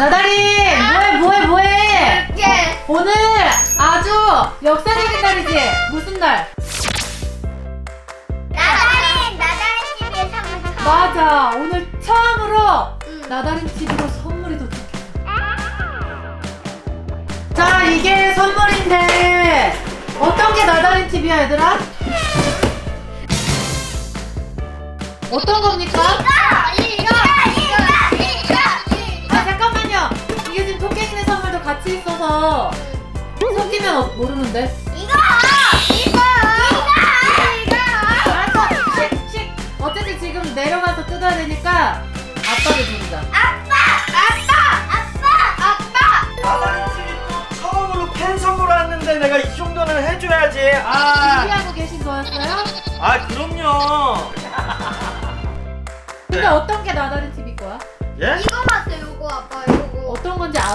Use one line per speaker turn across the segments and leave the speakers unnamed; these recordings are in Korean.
나다리 뭐해 뭐해 뭐해?
예.
오늘 아주 역사적인 날이지? 무슨 날?
나다리 나다리 TV에 선물 줘.
맞아. 오늘 처음으로
응.
나다린 TV로 선물이 도착했어. 자 이게 선물인데 어떤 게 나다린 TV야 얘들아? 어떤 겁니까 같이 있어서 섞이면 어- 모르는데?
이거! 이거! 이거!
알았어. 씩씩 어쨌든 지금 내려가서 뜯어야 되니까 아빠를 부르자.
아빠! 아빠! 아빠! 아빠!
나다리 TV 또 처음으로 팬 선물 왔는데 내가 이 정도는 해줘야지. 아,
준비하고 계신 거였어요?
아 그럼요.
근데 어떤 게 나다른 TV 거야?
예?
이거 같아 요거 아빠 요거.
어떤 건지 알아?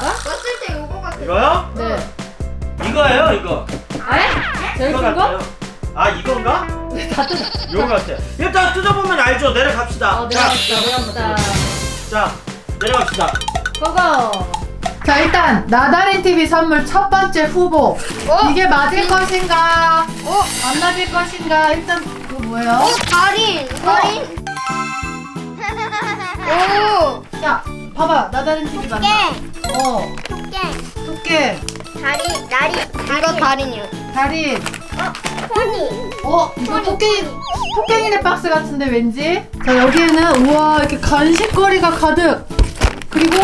요거
이거요?
네.
이거예요, 이거.
에? 제일
이거
큰 거?
같아요. 아 이건가?
다 뜯어.
이거 같아. 일단 뜯어보면 알죠. 내려갑시다.
어, 내려갑시다. 내려갑시다.
자, 내려갑시다.
고고. 자, 일단 나다린 TV 선물 첫 번째 후보.
어?
이게 맞을 것인가? 어? 안 맞을 것인가? 일단 이거 뭐예요?
어 달인 달인 오
야, 봐봐. 나다린 TV 맞나?
토깽
어.
토깽
토끼,
다리 나리 이거 달인이요
다린.
어 포니
어, 이거 토끼, 토끼이네 박스 같은데 왠지? 자, 여기에는 우와 이렇게 간식거리가 가득. 그리고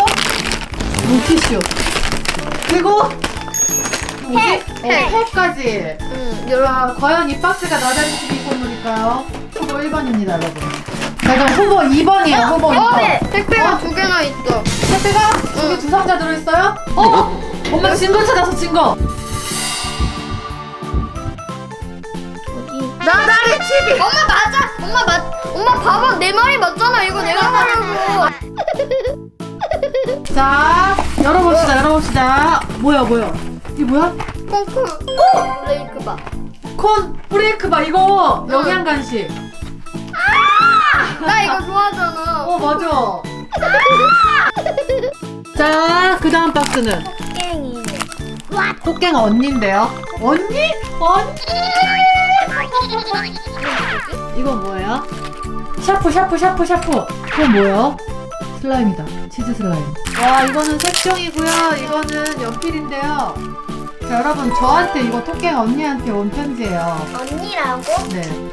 물티슈. 그리고 뭐지?
팩,
어,
팩.
팩까지.
응
자, 과연 이 박스가 나다리 TV 선물일까요? 후보 1번입니다, 여러분. 자, 그럼 후보 2번이에요, 후보 2번.
택배가
어?
두 개나 있어
택배가 여기 두 상자 들어있어요? 어? 엄마 증거 찾아서 증거.
나다리 TV 엄마 맞아 엄마 맞 엄마 봐봐 내 말이 맞잖아 이거 내가 사려고
자, 열어봅시다, 열어봅시다. 뭐야, 뭐야? 이게 뭐야?
콩쿠 레이크 봐
콘 브레이크 봐, 이거.
응.
영양 간식.
나 이거 좋아하잖아
어, 맞아. 자, 그 다음 박스는
깽이
토깽 언니인데요. 언니? 언니? 이건 뭐예요? 샤프, 샤프, 샤프, 샤프. 그건 뭐예요? 슬라임이다. 치즈 슬라임. 와, 이거는 색종이고요. 이거는 연필인데요. 자, 여러분, 저한테 이거 토깽 언니한테 온 편지예요.
언니라고?
네.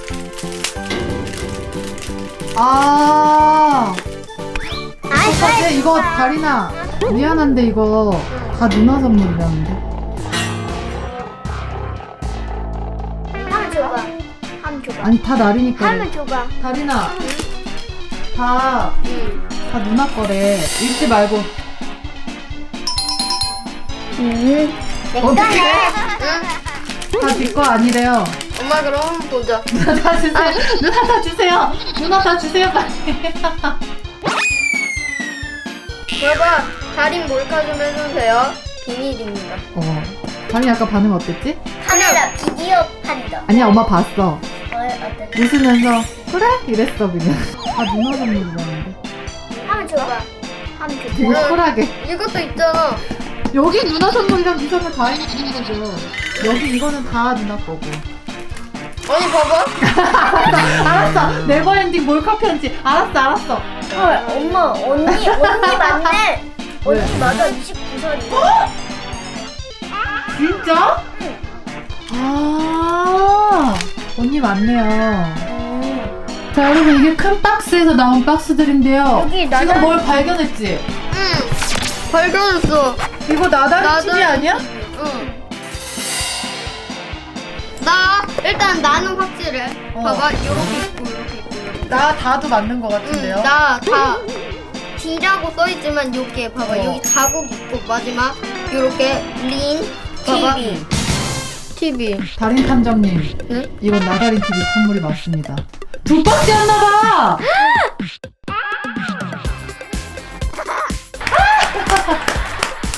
아, 어떡하지? 이거 다리나 미안한데 이거 다 누나 선물이라는데.
한번 줘봐 한번 줘봐
아니 다 나리니까.
한번 줘봐
다리나 다, 다 누나 거래. 읽지 말고.
응
어떻게?
응?
다네거 아니래요.
엄마 그럼 보자
누나 다 주세요. 누나 다 주세요. 누나 다 주세요 빨리.
봐봐 달인 몰카 좀 해주세요 비밀입니다
어. 다리 아까 반응 어땠지?
카메라 비디오 판다
아니야 엄마 봤어.
어, 어때?
웃으면서 그래 이랬어 그냥. 다 누나 선물이라는데.
한번 줘봐 한번 줘봐
되게 쿨하게.
이것도 있잖아
여기 누나 선물이랑 네 선물 다 있는 거죠. 여기 이거는 다 누나 거고.
아니 봐봐
알았어. 네버엔딩 몰카 편지. 알았어, 알았어.
헐 엄마 언니 언니 맞네
왜?
언니 맞아 29살이야
진짜? 아, 언니 맞네요. 자, 여러분 이게 큰 박스에서 나온 박스들인데요.
여기
지금
나다리-
뭘 발견했지?
응 발견했어
이거 나다리
나다리
TV 아니야?
응. 나 일단 나는 확실해.
어.
봐봐 이렇게 있고 이렇게 있고 이렇게.
나 다도 맞는 것 같은데요.
응, 나다 D라고 써 있지만 여기에 봐봐
어.
여기 자국 있고 마지막 이렇게 린 봐봐.
TV.
TV.
달인 탐정님,
응?
이건 나다리 TV 선물이 맞습니다. 두 박스였나봐.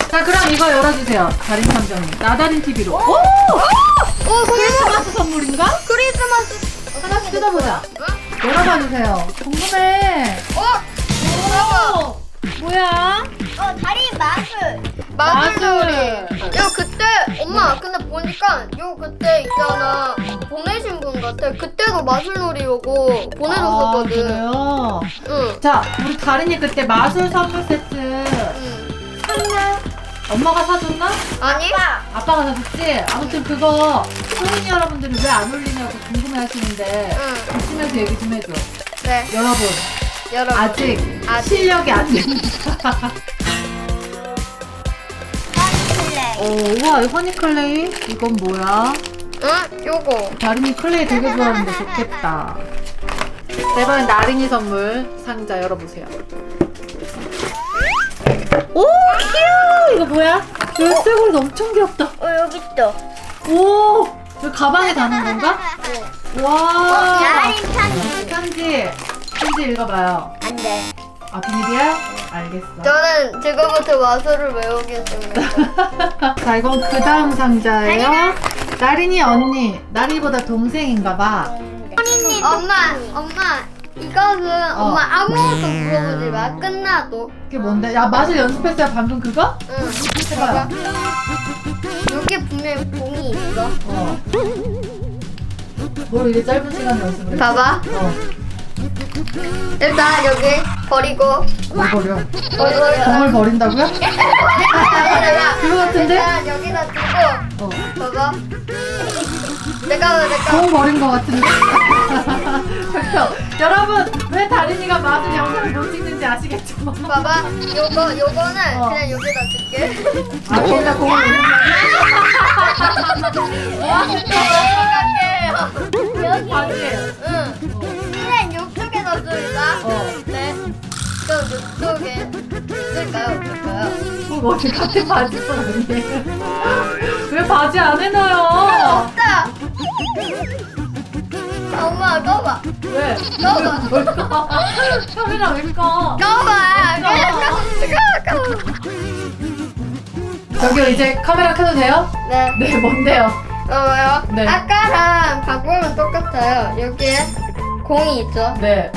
자, 그럼 이거 열어주세요. 달인 탐정님. 나다린 TV로. 오!
어
크리스마스 선물인가?
크리스마스.
하나씩 뜯어보자.
응?
열어봐 주세요. 궁금해.
어?
오, 뭐야?
어 다리 마술.
마술.
마술놀이. 야 그때 엄마 근데 보니까 요 그때 있잖아 보내신 분 같아. 그때도 마술놀이 요거
아,
보내줬었거든.
그래요?
응.
자, 우리 다린이 그때 마술 선물 세트
응.
엄마가 사줬나?
아니?
아빠가 사줬지? 아무튼 그거 소은이 여러분들이 왜 안 올리냐고 궁금해 하시는데
응.
이쯤에서 얘기 좀 해줘.
네.
여러분,
여러분.
아직
아직.
실력이 안 됩니다. 오, 우와, 이 허니 클레이? 이건 뭐야?
응? 요거.
다린이 클레이 되게 좋아하는데 좋겠다. 자, 이번엔 나린이 선물 상자 열어보세요. 오, 귀여워! 이거 뭐야? 열쇠고리 엄청 귀엽다.
어 여기 있어.
오! 저 가방에 다는 건가? 와!
편지.
편지. 편지 읽어봐요.
안 돼.
아, 비밀이야? 알겠어.
저는 지금부터 마술을 외우겠습니다.
자, 이건 그 다음 상자예요. 나린이 언니. 나리보다 동생인가 봐.
엄마, 엄마, 이것은
어.
엄마 아무것도 물어보지 마. 끝나도.
그게 뭔데? 야, 마술 연습했어요, 방금 그거?
응.
해봐요.
여기 분명히 봉이 있어.
어. 뭘 이렇게 짧은 시간에 연습을 해?
봐봐.
어.
일단 여기 버리고.
뭘 버려?
버리고.
정을 버린다고요? 그거 같은데?
일단 여기다 두고.
어.
봐봐. 내가 내가.
정 버린 것 같은데? 그렇죠. 여러분, 왜 다린이가 마술 영상을 못 찍는지 아시겠죠?
봐봐. 요거 요거는
어.
그냥 여기다 줄게.
아, 거기다 공을 올리는
여기.
바지예요.
응. 그냥 이쪽에 넣어줄까?
어.
네. 그럼 쓸까요? 어떨까요?
뭐 어디 같은 바지 입고 다니네. 왜 바지 안에 넣어요?
없다. 엄마 꺼봐.
왜?
넣어봐.
뭘 꺼? 카메라 왜 꺼?
꺼봐. 그냥 꺼. 꺼.
저기요, 이제 카메라 켜도 돼요?
네.
네, 뭔데요?
봐봐요.
네.
아까랑 바꾸면 똑같아요. 여기에 공이 있죠.
네.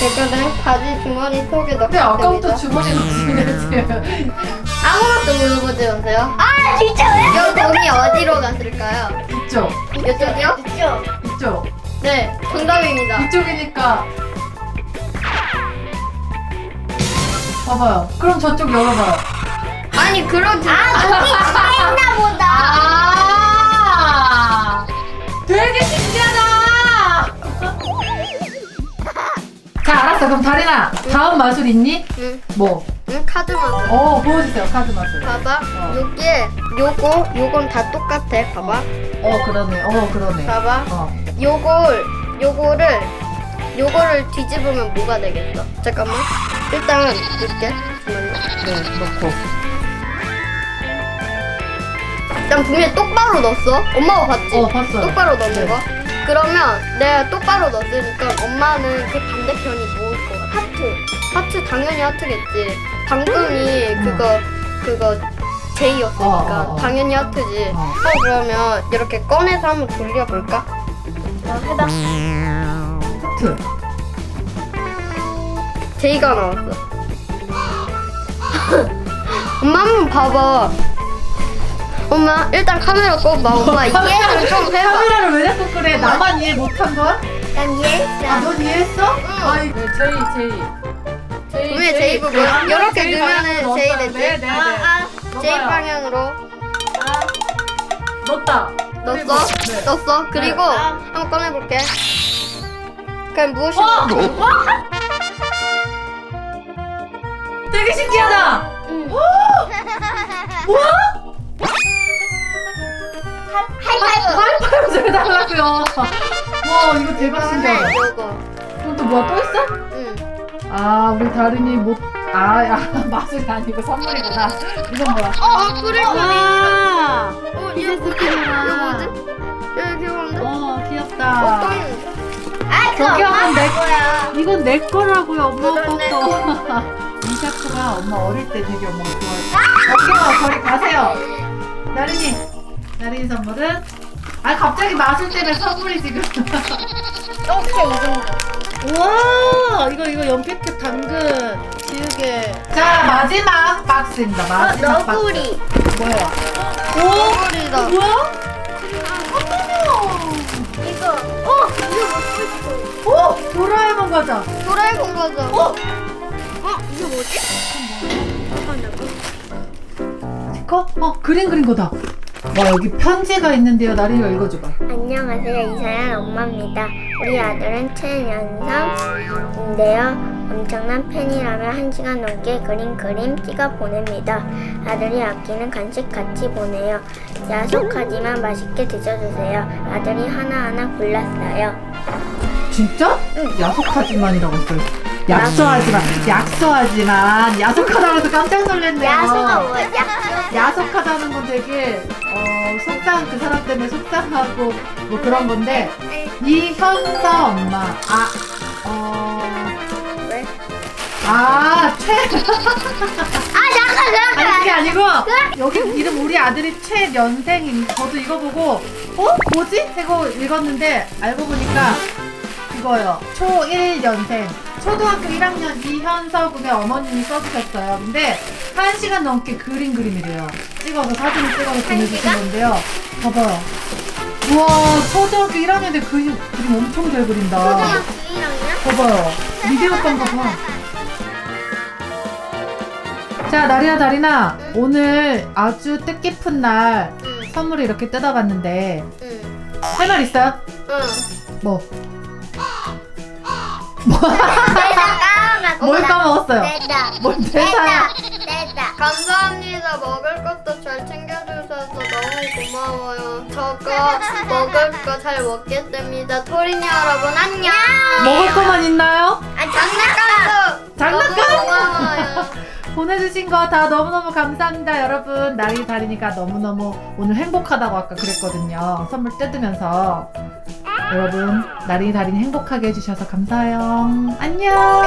이거는 바지 주머니 속에 넣고
근데 아까부터. 주머니에 넣지
아무것도 물어보지 마세요. 아 진짜 왜? 이 공이 어디로 갔을까요?
이쪽,
이쪽이요? 이쪽.
이쪽.
네, 정답입니다.
이쪽이니까. 봐봐요. 그럼 저쪽 열어봐요.
아니 그러지. 아 저기 있나 보다.
아! 되게 신기하다! 자, 알았어. 그럼 다리나, 다음 마술 있니?
응,
뭐?
응 카드 마술.
어, 보여주세요. 카드 마술.
봐봐.
어.
요게 요거 요건 다 똑같아. 봐봐.
어, 그러네. 어, 그러네.
봐봐.
어.
요걸 요거를 요거를 뒤집으면 뭐가 되겠어? 잠깐만. 일단 넣을게. 잠깐만요.
네, 넣고.
난 분명히 똑바로 넣었어. 엄마가 봤지?
어, 봤어요.
똑바로 넣는
네.
거. 그러면 내가 똑바로 넣었으니까 엄마는 그 반대편이 뭐일 것 같아? 하트. 하트 당연히 하트겠지. 방금이 그거 그거 제이였으니까
어, 어, 어.
당연히 하트지.
어.
어, 그러면 이렇게 꺼내서 한번 돌려볼까? 어, 해봐.
하트.
제이가 나왔어. 엄마 한 번 봐봐. 엄마 일단 카메라 꺼봐. 엄마 이해를 좀 해봐.
카메라를 왜 자꾸 그래? 나만 이해 못한 거야?
난 이해했어.
아, 넌 이해했어?
응.
아이, 네, 제이, 제이. 제이,
분명히 제이 부분.
네,
이렇게
제이
넣으면은 제이. 되지.
네, 네, 네.
아, 아, 제이. 방향으로
아, 넣었다. 그리고,
넣었어?
네.
넣었어? 그리고
네.
한번 꺼내볼게. 그럼 무엇이?
어! 되게 신기하다.
응.
뭐야?
하이파이브.
해달라고요. 와 이거 대박 신기하다.
이거.
그럼 또 뭐야 또 있어?
응.
아 우리 다른이 못. 아, 야, 마술이 아니고 선물이구나. 이건 뭐야?
어,
아,
어,
이제
이거 뭐지?
스피드구나.
이거 뭐지? 여기 귀여운데?
어,
어, 또
귀엽다.
있는데? 아,
저기요, 내
거야.
이건 내 거라고요, 엄마 아빠
이건 내
거. 이 샤프가 엄마 어릴 때 되게 엄마가 좋아했어. 저기요, 저리 가세요. 나린이, 나린이 선물은 아 갑자기 맛을 때문에 선물이 지금.
이렇게 이 정도.
와 이거 이거 연필캡 당근 지우개. 자 마지막 박스입니다.
어,
마지막 박스.
너구리.
뭐야?
너구리다.
오 뭐야? 어머머.
이거. 어, 이거 먹고 싶어.
오 도라에몽 과자.
도라에몽 과자.
어
어, 이게 뭐지? 잠깐 잠깐.
스티커? 어 그림 그린 거다. 와 여기 편지가 있는데요. 나리가 읽어줘봐.
안녕하세요. 이사연 엄마입니다. 우리 아들은 최연성인데요. 엄청난 팬이라며 한 시간 넘게 그림 그림 찍어 보냅니다. 아들이 아끼는 간식 같이 보내요. 야속하지만 맛있게 드셔주세요. 아들이 하나하나 골랐어요.
진짜? 야속하지만이라고 했어요. 약소하지만, 약소하지만, 야속하다고 해서 깜짝 놀랐네요.
야소가 뭐야? 야소.
야속하다는 건 되게, 어, 속상, 그 사람 때문에 속상하고, 뭐 그런 건데, 이현서 엄마, 아, 어,
왜?
아, 최,
아 잠깐 잠깐.
아니, 그게 아니고, 여기 이름 우리 아들이 최연생인, 저도 이거 보고, 어? 뭐지? 하고 읽었는데, 알고 보니까, 그거요. 초1년생. 초등학교 1학년 이현서 군의 어머님이 써주셨어요. 근데, 한 시간 넘게 그림 그림이래요. 찍어서, 사진을 찍어서 보내주신
시간?
건데요. 봐봐요. 우와, 초등학교 1학년인데 그림, 그림 엄청 잘 그린다.
초등학교 1학년?
봐봐요. 미디어 오빠인가 봐. 자, 나리나, 다리나. 오늘 아주 뜻깊은 날
응.
선물을 이렇게 뜯어봤는데,
응.
할 말 있어요?
응.
뭐?
내가 까먹었다.
뭘 까먹었어요?
내다.
뭘 대사야?
내다. 감사합니다. 먹을 것도 잘 챙겨주셔서 너무 고마워요. 저거 먹을 거 잘 먹겠습니다. 토린이 여러분 안녕.
먹을 거만 있나요?
아 장난감.
장난감?
너무 고마워요.
보내주신 거 다 너무너무 감사합니다, 여러분. 날이 다르니까 너무너무 오늘 행복하다고 아까 그랬거든요. 선물 뜯으면서. 여러분, 다리니 행복하게 해주셔서 감사해요.
안녕.